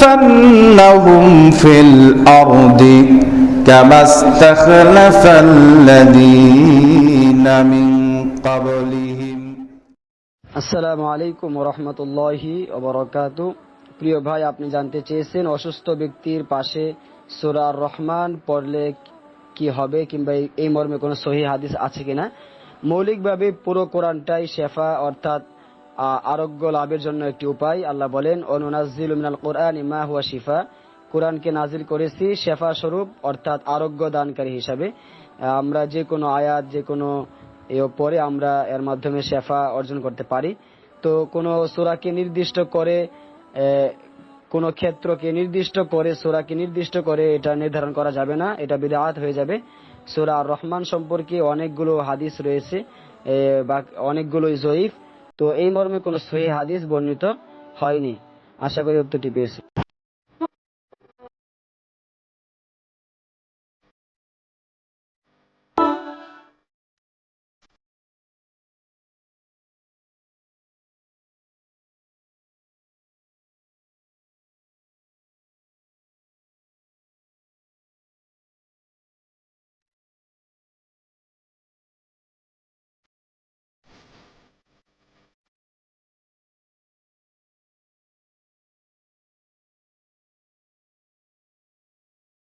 ليستخلفنهم في الأرض كما استخلف الذين من قبلهم আসসালামু আলাইকুম রহমতুল্লাহি ওবরকাত প্রিয় ভাই আপনি জানতে চেয়েছেন অসুস্থ ব্যক্তির পাশে সুরার রহমান পড়লে কি হবে কিংবা এই- এই মর্মে কোনো সহি হাদিস আছে কিনা মৌলিকভাবে পুরো কোরআনটাই শেফা অর্থাৎ আ, আরোগ্য লাভের জন্য একটি উপায়। আল্লাহ বলেন অনুনাজিল মিনাল কোরআন ইমা হুয়া শিফা। কোরআনকে নাজিল করেছি শেফা স্বরূপ, অর্থাৎ আরোগ্য দানকারী হিসাবে। আমরা যে কোনো আয়াত, যে কোনো পরে আমরা এর মাধ্যমে শেফা অর্জন করতে পারি। তো কোনো সুরাকে নির্দিষ্ট করে কোনো ক্ষেত্রকে নির্দিষ্ট করে, সুরাকে নির্দিষ্ট করে এটা নির্ধারণ করা যাবে না। এটা বিদাত হয়ে যাবে। সুরা রহমান সম্পর্কে অনেকগুলো হাদিস রয়েছে অনেকগুলো জয়ীফ। তো এই মর্মে কোনো সহি হাদিস বর্ণিত হয়নি। আশা করি উত্তরটি পেয়েছি